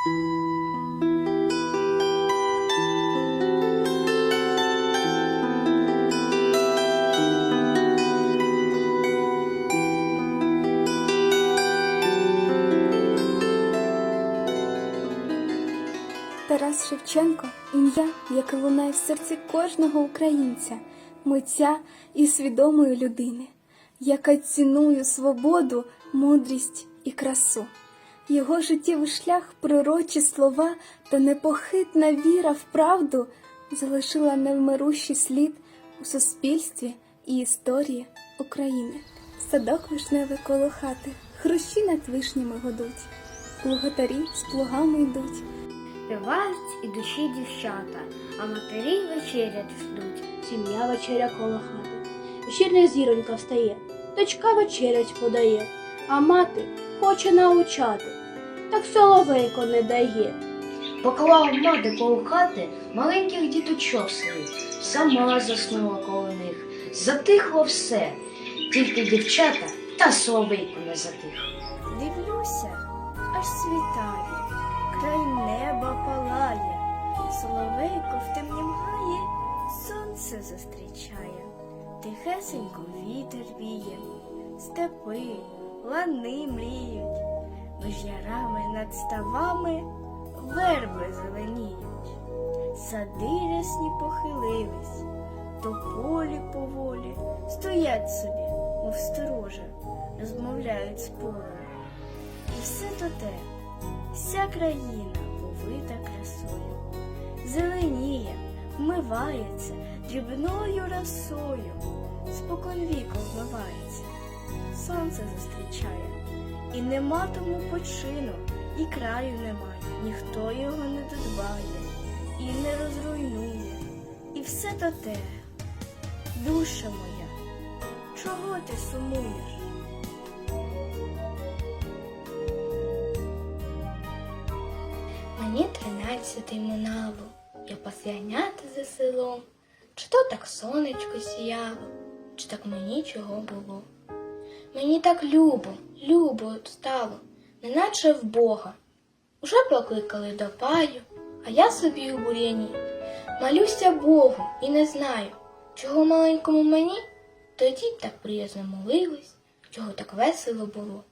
Тарас Шевченко ім'я, яке лунає в серці кожного українця, митця і свідомої людини, яка цінує свободу, мудрість і красу. Його життєвий шлях, пророчі слова та непохитна віра в правду залишила невмирущий слід у суспільстві і історії України. Садок вишневий коло хати, хрущі над вишнями годуть, плуготарі з плугами йдуть. Співають і душі дівчата, а матері вечерять ждуть. Сім'я вечеря коло хати. Вечірня зіронька встає, дочка вечерять подає, а мати хоче научати, так соловейко не дає. Поклав мати коло хати маленьких діточок своїх, сама заснула коло них. Затихло все, тільки дівчата та соловейко не затих. Дивлюся, аж світає, край неба палає, соловейко в темнім гаї сонце зустрічає, тихесенько вітер віє, степи, лани мріють, між ярами над ставами верби зеленіють, сади рясні похилились, тополі поволі стоять собі, мов сторожа, розмовляють полем. І все то те, вся країна повита красою, зеленіє, вмивається дрібною росою, споконвіку вмивається, сонце зустрічає, і нема тому почину, і краю немає, ніхто його не додбає, і не розруйнує. І все то те, душа моя, чого ти сумуєш? Мені тринадцятий минало, я пасягнята за селом. Чи то так сонечко сіяло, чи так мені чого було. Мені так любо, любо стало, неначе в Бога. Уже покликали до паю, а я собі у бур'яні. Малюся Богу і не знаю, чого маленькому мені, тоді так приязно молились, чого так весело було.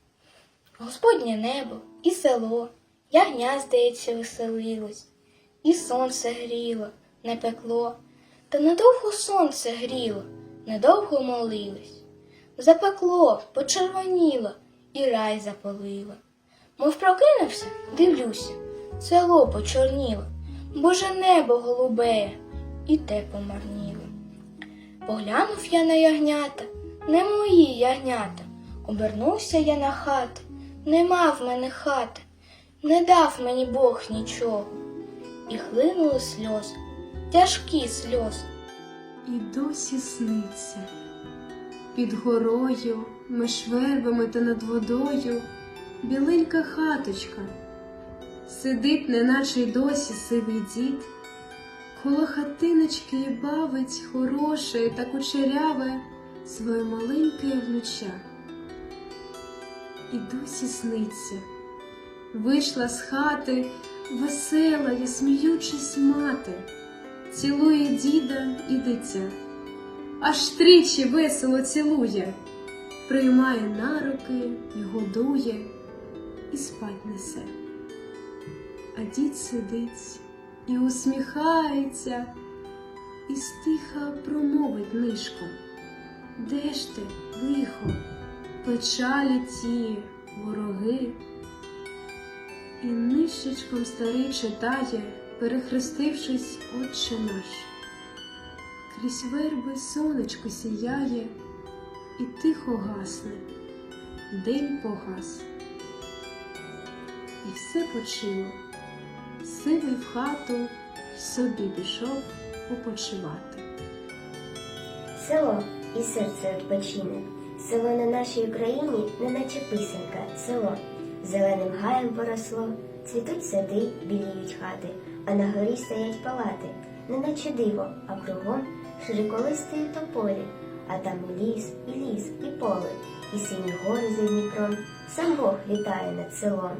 Господнє небо і село, ягня, здається, веселилось, і сонце гріло, не пекло, та недовго сонце гріло, недовго молилось. Запекло, почервоніло і рай запалило. Мов прокинувся, дивлюся, село почорніло, боже небо голубеє, і те помарніло. Поглянув я на ягнята, не мої ягнята. Обернувся я на хати, нема в мене хати, не дав мені Бог нічого. І хлинули сльози, тяжкі сльози. І досі сниться під горою, між вербами та над водою біленька хаточка. Сидить, неначе й досі сивий дід, коло хатиночки і бавить хороше та кучеряве своє маленьке внуча. І досі сниться. Вийшла з хати весела і сміючись мати, цілує діда і дитя, аж тричі весело цілує, приймає на руки і годує, і спать несе. А дід сидить і усміхається, і стиха промовить нишком. Де ж ти, лихо, печалі ті, вороги? І нищечком старий читає, перехрестившись, Отче наш. Крізь верби сонечко сіяє і тихо гасне, день погас. І все почило, сивий в хату собі пішов попочивати. Село і серце відпочине. Село на нашій Україні, неначе писанка, село. Зеленим гаєм поросло, цвітуть сади, біліють хати, а на горі стоять палати, неначе диво, а кругом широколисті тополі, а там і ліс, і ліс, і поле, і сині гори за Дніпром, сам Бог літає над селом.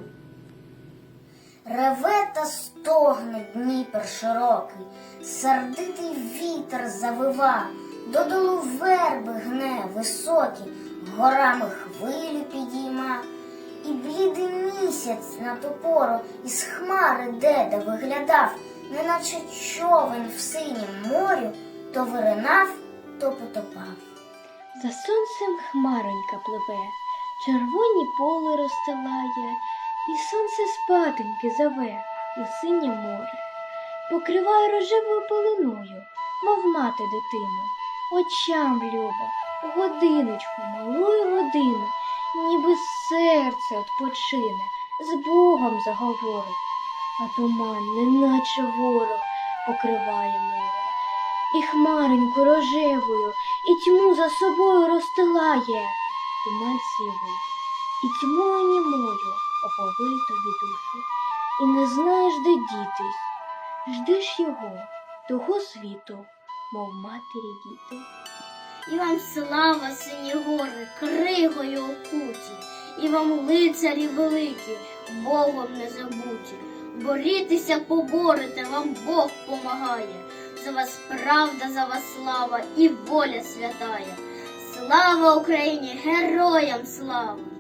Реве та стогне Дніпр широкий, сердитий вітер завива, додолу верби гне високі, горами хвилю підійма, і блідий місяць на ту пору із хмари деда виглядав, неначе човен в синім морю, то виринав, то потопав. За сонцем хмаронька пливе, червоні поли розстилає, і сонце спатоньки зове у синє море, покриває рожевою полиною, мов мати дитину, очам любо, годиночку, малую годину, ніби серце odpoчине, з Богом заговорить, а туман, неначе ворог, покриває море. І хмареньку рожевою, і тьму за собою розстилає, туман сивий, і тьмою німою оповив тобі душу, і не знаєш, де дітись, ждеш його, того світу, мов матері діти. І вам слава, сині гори, кригою окуті, і вам лицарі великі, Богом не забуті. Борітеся, поборете, вам Бог помагає. За вас правда, за вас слава і воля святая. Слава Україні, героям слава!